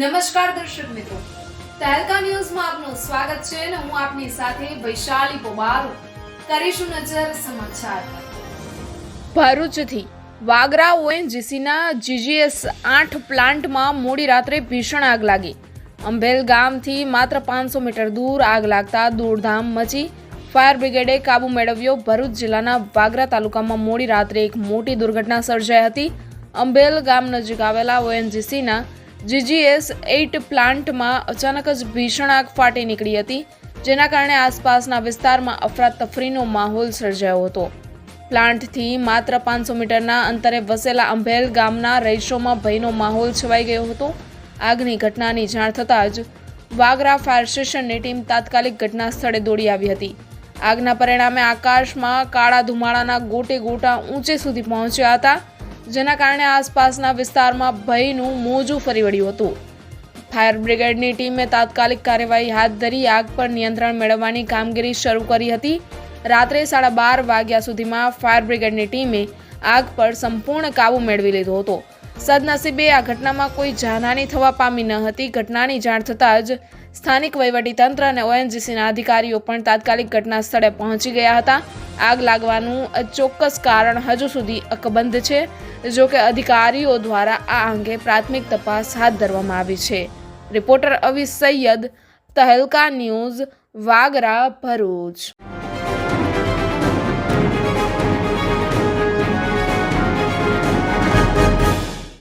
નમસ્કાર દર્શક મિત્રો. તહેલકા ન્યૂઝમાં આપનું સ્વાગત છે અને હું આપની સાથે વૈશાલી પોબારો કરીશું નજર સમાચાર. ભરૂચથી વાગરા ઓએનજીસીના જીજીએસ આઠ પ્લાન્ટમાં મોડી રાત્રે ભીષણ આગ લાગી. અંભેલ ગામથી માત્ર પાંચસો મીટર દૂર આગ લાગતા દોડધામ મચી ફાયર બ્રિગેડે કાબુ મેળવ્યો ભરૂચ જિલ્લાના વાગરા તાલુકામાં મોડી રાત્રે એક મોટી દુર્ઘટના સર્જાઈ હતી. અંબેલ ગામ નજીક આવેલા ઓએનજીસીના જીજીએસ એઇટ પ્લાન્ટમાં અચાનક જ ભીષણ આગ ફાટી નીકળી હતી, જેના કારણે આસપાસના વિસ્તારમાં અફરાતફરીનો માહોલ સર્જાયો હતો. પ્લાન્ટથી માત્ર પાંચસો મીટરના અંતરે વસેલા અંભેલ ગામના રહીશોમાં ભયનો માહોલ છવાઈ ગયો હતો. આગની ઘટનાની જાણ થતાં જ વાગરા ફાયર સ્ટેશનની ટીમ તાત્કાલિક ઘટના સ્થળે દોડી આવી હતી. આગના પરિણામે આકાશમાં કાળા ધુમાડાના ગોટે ગોટા ઊંચે સુધી પહોંચ્યા હતા. જેના કારણે આસપાસના વિસ્તારમાં ભયનું મોજું ફરી વળ્યું હતું. ફાયર બ્રિગેડની ટીમે તાત્કાલિક કાર્યવાહી હાથ ધરી આગ પર નિયંત્રણ મેળવવાની કામગીરી શરૂ કરી હતી. રાત્રે સાડા બાર વાગ્યા સુધીમાં ફાયર બ્રિગેડની ટીમે આગ પર સંપૂર્ણ કાબુ મેળવી લીધો હતો. સદનસીબે આ ઘટનામાં કોઈ જાનહાની થવા પામી ન હતી. ઘટનાની જાણ થતાં જ સ્થાનિક વહીવટીતંત્ર અને ઓએનજીસીના અધિકારીઓ પણ તાત્કાલિક ઘટના સ્થળે પહોંચી ગયા હતા. આગ લાગવાનું ચોક્કસ કારણ હજુ સુધી અકબંધ છે, જો કે અધિકારીઓ દ્વારા આ અંગે પ્રાથમિક તપાસ હાથ ધરવામાં આવી છે. Reporter Avi Syed Tehelka news Vagra Bharuch.